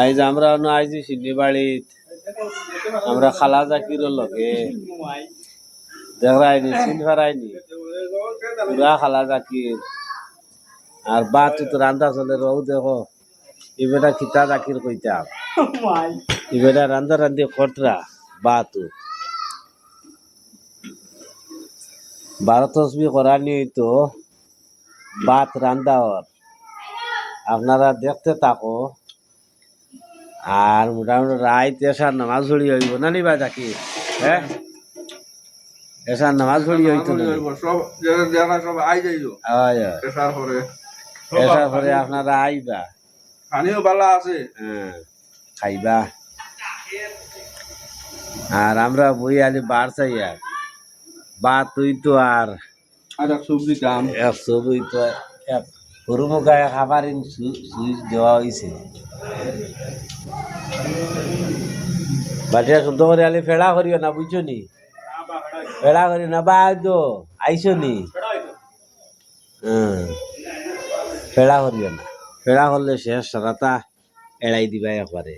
আইজ আমরা আইজি সিন্নি বাড়িত। আমরা খালা জাকির লগে দেখরাইনি চিন ফেরাইনি পুরা খালা জাকির। আর বা তুই তো রান্দা চলে রৌ দেখো এবেটা খিতা জাকির কইতাম এবেটা রান্দা রান্ধি খটরা বা তু। বারো তসবি করানি তো। বাত ওর আপনারা দেখতে থাকো। আর মোটামুটি রাইত এসার নামাজ পড়ি হইব। না নিবা জাকি হ্যাঁ? এসার নামাজ পড়ি হইতো না সব যারা যারা সব আই যাইও। পরে। এসার পরে আপনারা আইবা। পানিও বালা আছে। হ্যাঁ খাইবা। আর আমরা বই আলি বার চাই আর। বা তুই তো আর এক সবজি দাম এক ছবি তো এক সরু মুখায় খাবার সুইচ দেওয়া হয়েছে বাটিয়া শুদ্ধ করে আলি ফেড়া করিও না, বুঝছ নি? ফেড়া করি না, বা তো আইসো নি? ফেড়া করিও না। ফেড়া করলে শেষ সারাটা এড়াই দিবা একবারে।